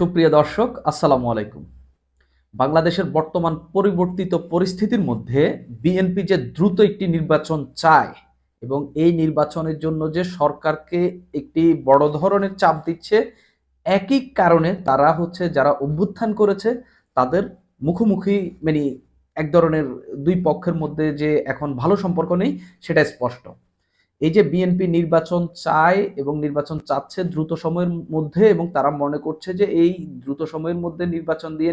সুপ্রিয় দর্শক, আসসালামু আলাইকুম। বাংলাদেশের বর্তমান পরিবর্তিত পরিস্থিতির মধ্যে বিএনপি যে দ্রুত একটি নির্বাচন চায় এবং এই নির্বাচনের জন্য যে সরকারকে একটি বড় ধরনের চাপ দিচ্ছে, একই কারণে তারা হচ্ছে যারা অভ্যুত্থান করেছে, তাদের মুখোমুখি মানে এক ধরনের দুই পক্ষের মধ্যে যে এখন ভালো সম্পর্ক নেই, সেটা স্পষ্ট। এই যে বিএনপি নির্বাচন চায় এবং নির্বাচন চাচ্ছে দ্রুত সময়ের মধ্যে এবং তারা মনে করছে যে এই দ্রুত সময়ের মধ্যে নির্বাচন দিয়ে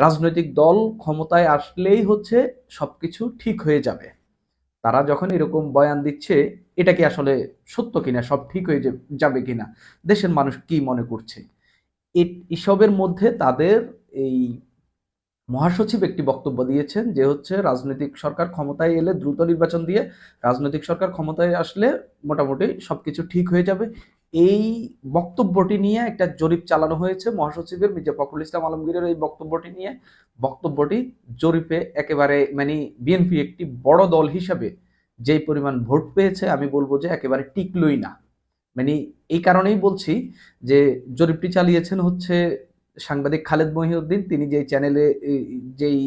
রাজনৈতিক দল ক্ষমতায় আসলেই হচ্ছে সবকিছু ঠিক হয়ে যাবে। তারা যখন এরকম বয়ান দিচ্ছে, এটা কি আসলে সত্য কিনা? সব ঠিক হয়ে যাবে কিনা? দেশের মানুষ কি মনে করছে? এসবের মধ্যে তাদের এই মহাসচিব একটি বক্তব্য দিয়েছেন যে হচ্ছে, রাজনৈতিক সরকার ক্ষমতায় এলে দ্রুত নির্বাচন দিয়ে রাজনৈতিক সরকার ক্ষমতায় আসলে মোটামুটি সবকিছু ঠিক হয়ে যাবে। এই বক্তব্যটি নিয়ে একটা জরিপ চালানো হয়েছে মহাসচিবের, মির্জা ফখরুল ইসলাম আলমগীরের এই বক্তব্যটি নিয়ে। বক্তব্যটি জরিপে একেবারে মানে বিএনপি একটি বড় দল হিসাবে যেই পরিমাণ ভোট পেয়েছে, আমি বলব যে একেবারে টিকলই না। মানে এই কারণেই বলছি যে জরিপটি চালিয়েছেন হচ্ছে সাংবাদিক খালেদ মহিউদ্দিন, তিনি যেই চ্যানেলে যেই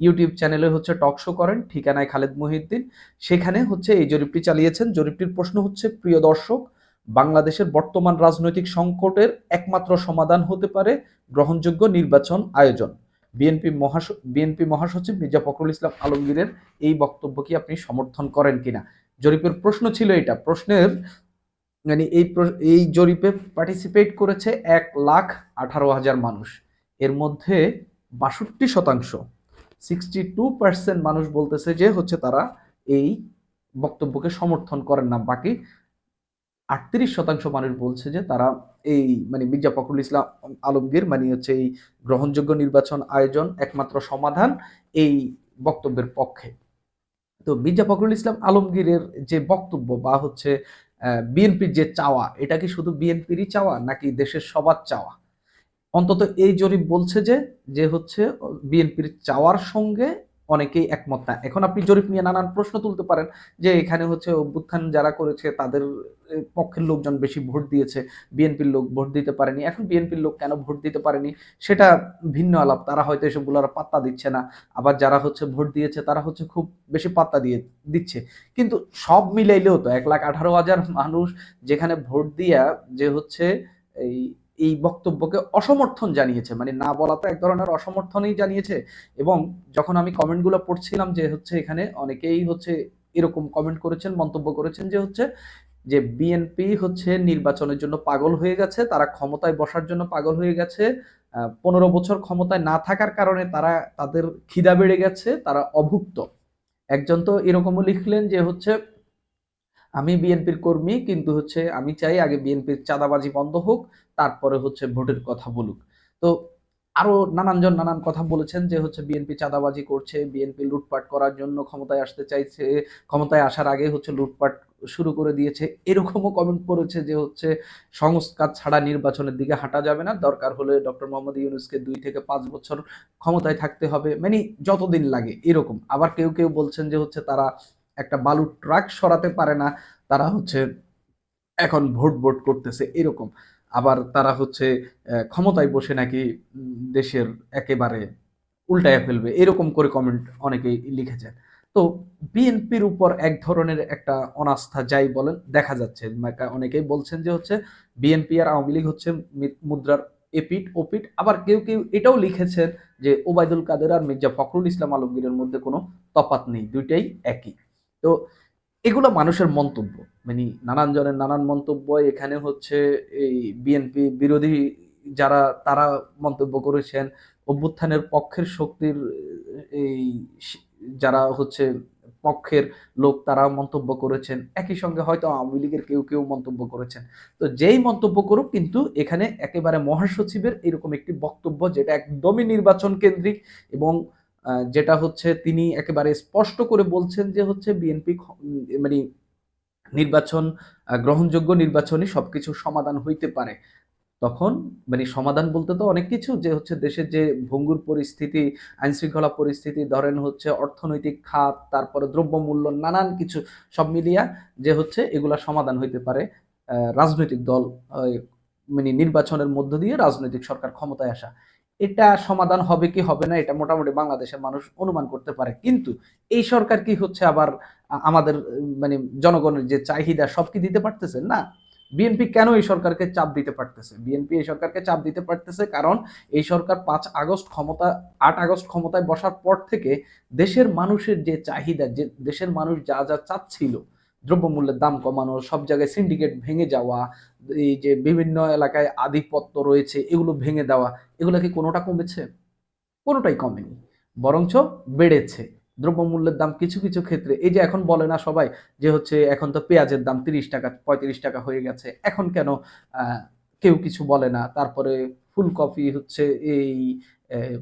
ইউটিউব চ্যানেলে হচ্ছে টক শো করেন, ঠিকানায় খালেদ মহিউদ্দিন। সেখানে হচ্ছে এই জরিপটি চালিয়েছেন। জরিপটির প্রশ্ন হচ্ছে, প্রিয় দর্শক, বাংলাদেশের বর্তমান রাজনৈতিক সংকটের একমাত্র সমাধান হতে পারে গ্রহণযোগ্য নির্বাচন আয়োজন। বিএনপি মহাস বিএনপি মহাসচিব মির্জা ফখরুল ইসলাম আলমগীরের এই বক্তব্য কি আপনি সমর্থন করেন কিনা? জরিপের প্রশ্ন ছিল এটা। প্রশ্নের মানে এই এই জরিপে পার্টিসিপেট করেছে এক লাখ আঠারো হাজার মানুষ। এর মধ্যে বাষট্টি শতাংশ সিক্সটি টু পার্সেন্ট মানুষ বলতেছে যে হচ্ছে তারা এই বক্তব্যকে সমর্থন করেন না। বাকি আটত্রিশ শতাংশ মানুষ বলছে যে তারা এই মানে মির্জা ফখরুল ইসলাম আলমগীর মানে হচ্ছে এই গ্রহণযোগ্য নির্বাচন আয়োজন একমাত্র সমাধান এই বক্তব্যের পক্ষে। তো মির্জা ফখরুল ইসলাম আলমগীরের যে বক্তব্য বা হচ্ছে বিএনপির যে চাওয়া, এটা কি শুধু বিএনপিরই চাওয়া নাকি দেশের সবার চাওয়া? অন্তত এই জরিপ বলছে যে যে হচ্ছে বিএনপির চাওয়ার সঙ্গে অনেকেই একমত না। এখন আপনি জরিপ নিয়ে নানান প্রশ্ন তুলতে পারেন যে এখানে হচ্ছে অভ্যুত্থান যারা করেছে তাদের পক্ষের লোকজন বেশি ভোট দিয়েছে, বিএনপির লোক ভোট দিতে পারেনি। এখন বিএনপির লোক কেন ভোট দিতে পারেনি? সেটা ভিন্ন আলাপ। তারা হয়তো এসবগুলো আর পাত্তা দিচ্ছে না। আবার যারা হচ্ছে ভোট দিয়েছে তারা হচ্ছে খুব বেশি পাত্তা দিয়ে দিচ্ছে। কিন্তু সব মিলাইলেও তো এক লাখ আঠারো হাজার মানুষ যেখানে ভোট দিয়া যে হচ্ছে এই এই বক্তব্যকে অসমর্থন জানিয়েছে। মানে না বলা তো এক ধরনের অসমর্থনই জানিয়েছে এবং যখন আমি কমেন্টগুলো পড়ছিলাম যে হচ্ছে এখানে অনেকেই হচ্ছে এরকম কমেন্ট করেছেন, মন্তব্য করেছেন যে হচ্ছে যে বিএনপি হচ্ছে নির্বাচনের জন্য পাগল হয়ে গেছে, তারা ক্ষমতায় বসার জন্য পাগল হয়ে গেছে পনেরো বছর ক্ষমতায় না থাকার কারণে তারা তাদের খিদা বেড়ে গেছে, তারা অভুক্ত। একজন তো এরকমও লিখলেন যে হচ্ছে আমি বিএনপির কর্মী, কিন্তু হচ্ছে আমি চাই আগে বিএনপির চাঁদাবাজি বন্ধ হোক, তারপরে হচ্ছে ভোটের কথা বলুক। তো আরও নানানজন নানান কথা বলেছেন যে হচ্ছে বিএনপি চাঁদাবাজি করছে, বিএনপি লুটপাট করার জন্য ক্ষমতায় আসতে চাইছে, ক্ষমতায় আসার আগে হচ্ছে লুটপাট শুরু করে দিয়েছে। এরকমও কমেন্ট করেছে যে হচ্ছে সংস্কার ছাড়া নির্বাচনের দিকে হাঁটা যাবে না। দরকার হলে ডক্টর মোহাম্মদ ইউনুসকে দুই থেকে পাঁচ বছর ক্ষমতায় থাকতে হবে। মানে যতদিন লাগে এরকম। আবার কেউ কেউ বলছেন যে হচ্ছে তারা একটা বালুর ট্রাক সরাতে পারে না, তারা হচ্ছে এখন ভোট ভোট করতেছে এরকম। আবার তারা হচ্ছে ক্ষমতায় বসে নাকি দেশের একেবারে উল্টায় ফেলবে, এরকম করে কমেন্ট অনেকেই লিখেছেন। তো বিএনপির উপর এক ধরনের একটা অনাস্থা যাই বলেন, দেখা যাচ্ছে। অনেকেই বলছেন যে হচ্ছে, বিএনপি আর আওয়ামী লীগ হচ্ছে মুদ্রার এপিট ওপিট আবার কেউ কেউ এটাও লিখেছেন যে, ওবায়দুল কাদের আর মির্জা ফখরুল ইসলাম আলমগীরের মধ্যে কোনো তফাৎ নেই, দুইটাই একই। তো এগুলো মানুষের মন্তব্য। মানে নানান জনের নানান মন্তব্য এখানে হচ্ছে এই বিএনপি বিরোধী যারা, তারা মন্তব্য করেছেন। অভ্যুত্থানের পক্ষের শক্তির, এই যারা হচ্ছে পক্ষের লোক, তারা মন্তব্য করেছেন। একই সঙ্গে হয়তো আওয়ামী লীগের কেউ কেউ মন্তব্য করেছেন। তো যেই মন্তব্য করুক কিন্তু এখানে একেবারে মহাসচিবের এরকম একটি বক্তব্য, যেটা একদমই নির্বাচন কেন্দ্রিক এবং যেটা হচ্ছে তিনি একেবারে স্পষ্ট করে বলছেন যে হচ্ছে বিএনপি মানে নির্বাচন গ্রহণযোগ্য নির্বাচনই সবকিছু সমাধান হইতে পারে। তখন মানে সমাধান বলতে তো অনেক কিছু যে হচ্ছে দেশের যে ভঙ্গুর পরিস্থিতি আইন শৃঙ্খলা পরিস্থিতি, ধরেন হচ্ছে অর্থনৈতিক খাত, তারপরে দ্রব্যমূল্য, নানান কিছু সব মিলিয়া যে হচ্ছে এগুলা সমাধান হইতে পারে। রাজনৈতিক দল মানে নির্বাচনের মধ্য দিয়ে রাজনৈতিক সরকার ক্ষমতায় আসা। এটা সমাধান হবে কি হবে না, এটা মোটামুটি বাংলাদেশের মানুষ অনুমান করতে পারে। কিন্তু এই সরকার কি হচ্ছে আবার আমাদের মানে জনগণের যে চাহিদা সব কি দিতে পারতেছে? না। বিএনপি কেন এই সরকারকে চাপ দিতে পারতেছে? বিএনপি এই সরকারকে চাপ দিতে পারতেছে কারণ এই সরকার পাঁচ আগস্ট ক্ষমতা, আট আগস্ট ক্ষমতায় বসার পর থেকে দেশের মানুষের যে চাহিদা, যে দেশের মানুষ যা যা চাচ্ছিল, দ্রব্যমূল্যের দাম কমানো, সব জায়গায় সিন্ডিকেট ভেঙে যাওয়া এই যে বিভিন্ন এলাকায় আধিপত্য রয়েছে, এগুলো ভেঙে দেওয়া, এগুলো কি কোনোটা কমেছে? কোনোটাই কমেনি। বরঞ্চ বেড়েছে। দ্রব্যমূল্যের দাম কিছু কিছু ক্ষেত্রে, এই যে এখন বলে না সবাই যে হচ্ছে এখন তো পেঁয়াজের দাম তিরিশ টাকা, পঁয়ত্রিশ টাকা হয়ে গেছে, এখন কেন কেউ কিছু বলে না, তারপরে ফুলকপি হচ্ছে এই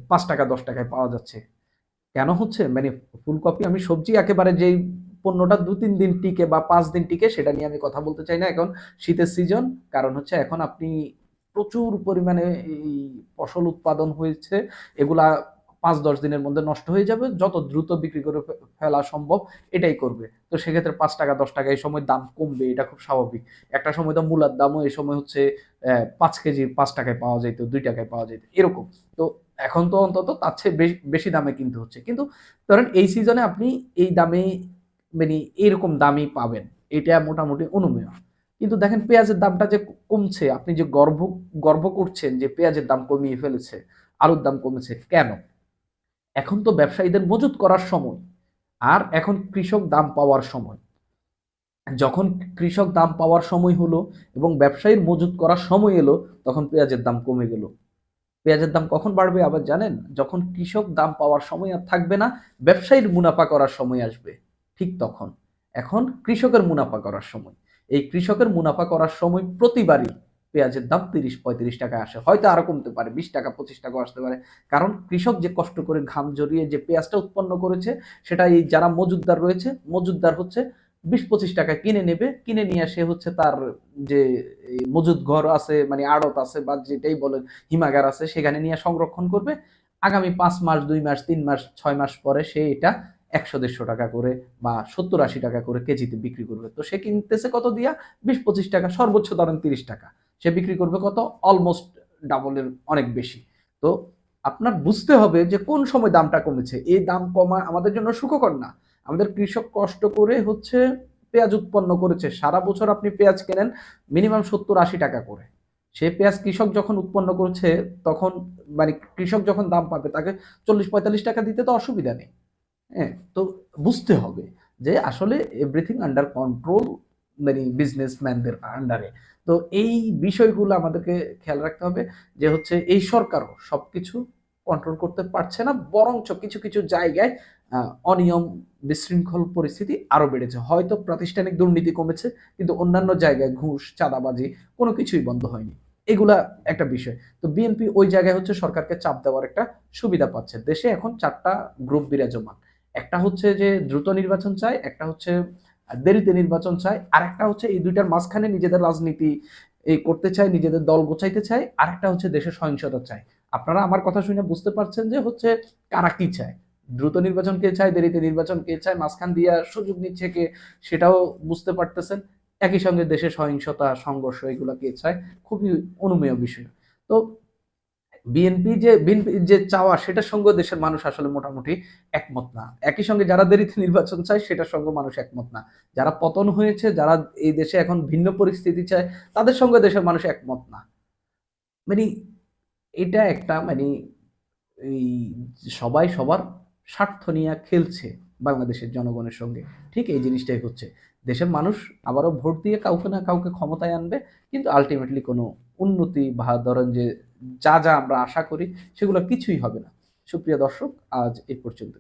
পাঁচ টাকা, দশ টাকায় পাওয়া যাচ্ছে। কেন হচ্ছে? মানে ফুলকপি, আমি সবজি একেবারে যেই পণ্যটা দু তিন দিন টিকে বা পাঁচ দিন টিকে, সেটা নিয়ে আমি কথা বলতে চাই না এখন শীতের সিজন কারণ হচ্ছে এখন আপনি প্রচুর পরিমাণে এই ফসল উৎপাদন হয়েছে, এগুলা পাঁচ দশ দিনের মধ্যে নষ্ট হয়ে যাবে, যত দ্রুত বিক্রি করে ফেলা সম্ভব এটাই করবে। তো সেক্ষেত্রে পাঁচ টাকা, দশ টাকা এই সময় দাম কমবে, এটা খুব স্বাভাবিক। একটা সময় তো মূলার দামও এই সময় হচ্ছে পাঁচ কেজি পাঁচ টাকায় পাওয়া যেত দুই টাকায় পাওয়া যেত এরকম। তো এখন তো অন্তত তার চেয়ে বেশি দামে কিনতে হচ্ছে। কিন্তু ধরেন এই সিজনে আপনি এই দামে মানে এরকম দামই পাবেন। এটা মোটামুটি অনুমেয়। কিন্তু দেখেন পেঁয়াজের দামটা যে কমছে, আপনি যে গর্ব গর্ব করছেন যে পেঁয়াজের দাম কমিয়ে ফেলেছে, আলুর দাম কমেছে, কেন? এখন তো ব্যবসায়ীদের মজুত করার সময়, আর এখন কৃষক দাম পাওয়ার সময়। যখন কৃষক দাম পাওয়ার সময় হলো এবং ব্যবসায়ীর মজুত করার সময় এলো, তখন পেঁয়াজের দাম কমে গেল। পেঁয়াজের দাম কখন বাড়বে আবার জানেন? যখন কৃষক দাম পাওয়ার সময় আর থাকবে না, ব্যবসায়ীর মুনাফা করার সময় আসবে। ঠিক তখন। এখন কৃষকের মুনাফা করার সময়। এই কৃষকের মুনাফা করার সময় প্রতিবারই পেঁয়াজের দাম তিরিশ পঁয়ত্রিশ টাকা আসে। হয়তো আরও কমতে পারে, বিশ টাকা, পঁচিশ টাকা আসতে পারে। কারণ কৃষক যে কষ্ট করে ঘাম জড়িয়ে যে পেঁয়াজটা উৎপন্ন করেছে, সেটা এই যারা মজুদদার রয়েছে মজুদদার হচ্ছে বিশ পঁচিশ টাকা কিনে নেবে। কিনে নিয়ে সে হচ্ছে তার যে মজুদ ঘর আছে মানে আড়ত আছে বা যেটাই বলেন, হিমাগার আছে, সেখানে নিয়ে সংরক্ষণ করবে। আগামী পাঁচ মাস, দুই মাস, তিন মাস, ছয় মাস পরে সে এটা একশো, দেড়শো টাকা করে বা সত্তর, আশি টাকা করে কেজিতে বিক্রি করবে। তো সে কিনতেছে কত দিয়া? বিশ, পঁচিশ টাকা, সর্বোচ্চ ধরেন তিরিশ টাকা। সে বিক্রি করবে কত? অলমোস্ট ডাবলের অনেক বেশি। তো আপনার বুঝতে হবে যে কোন সময় দামটা কমেছে। এই দাম কমা আমাদের জন্য সুখকর না। আমাদের কৃষক কষ্ট করে হচ্ছে পেঁয়াজ উৎপন্ন করেছে। সারা বছর আপনি পেঁয়াজ কেনেন মিনিমাম সত্তর, আশি টাকা করে। সে পেঁয়াজ কৃষক যখন উৎপন্ন করছে, তখন মানে কৃষক যখন দাম পাবে, তাকে চল্লিশ, পঁয়তাল্লিশ টাকা দিতে তো অসুবিধা নেই। হ্যাঁ তো বুঝতে হবে যে আসলে এভরিথিং আন্ডার কন্ট্রোল মানে বিজনেসম্যানদের আন্ডারে তো এই বিষয়গুলো আমাদেরকে খেয়াল রাখতে হবে যে হচ্ছে এই সরকারও সবকিছু কন্ট্রোল করতে পারছে না, বরঞ্চ কিছু কিছু জায়গায় অনিয়ম বিশৃঙ্খল পরিস্থিতি আরও বেড়েছে। হয়তো প্রাতিষ্ঠানিক দুর্নীতি কমেছে, কিন্তু অন্যান্য জায়গায় ঘুষ, চাঁদাবাজি কোনো কিছুই বন্ধ হয়নি। এগুলা একটা বিষয়। তো বিএনপি ওই জায়গায় হচ্ছে সরকারকে চাপ দেওয়ার একটা সুবিধা পাচ্ছে। দেশে এখন চারটা গ্রুপ বিরাজমান। একটা হচ্ছে যে দ্রুত নির্বাচন চায় একটা হচ্ছে দেরিতে নির্বাচন চায় আর একটা হচ্ছে এই দুইটার মাঝখানে নিজেদের রাজনীতি এই করতে চায় নিজেদের দল গোছাইতে চায় আর একটা হচ্ছে দেশের সহিংসতা চায় আপনারা আমার কথা শুনে বুঝতে পারছেন যে হচ্ছে কারা কি চায়। দ্রুত নির্বাচন কে চায়, দেরিতে নির্বাচন কে চায়, মাঝখান দিয়া সুযোগ নিচ্ছে কে, সেটাও বুঝতে পারতেছেন। একই সঙ্গে দেশে সহিংসতা, সংঘর্ষ, এগুলো কে চায়, খুবই অনুমেয় বিষয়। তো বিএনপি যে বিএনপি যে চাওয়া, সেটার সঙ্গে দেশের মানুষ আসলে মোটামুটি একমত না। একই সঙ্গে যারা দেরিতে নির্বাচন চায়, সেটার সঙ্গে মানুষ একমত না। যারা পতন হয়েছে, যারা এই দেশে এখন ভিন্ন পরিস্থিতি চায়, তাদের সঙ্গে দেশের মানুষ একমত না। মানে এটা একটা মানে এই সবাই সবার স্বার্থ নিয়ে খেলছে বাংলাদেশের জনগণের সঙ্গে। ঠিক এই জিনিসটাই হচ্ছে। দেশের মানুষ আবারও ভোট দিয়ে কাউকে না কাউকে ক্ষমতায় আনবে, কিন্তু আলটিমেটলি কোনো উন্নতি বা ধরেন যে যা যা আমরা আশা করি সেগুলো কিছুই হবে না। সুপ্রিয় দর্শক আজ এই পর্যন্ত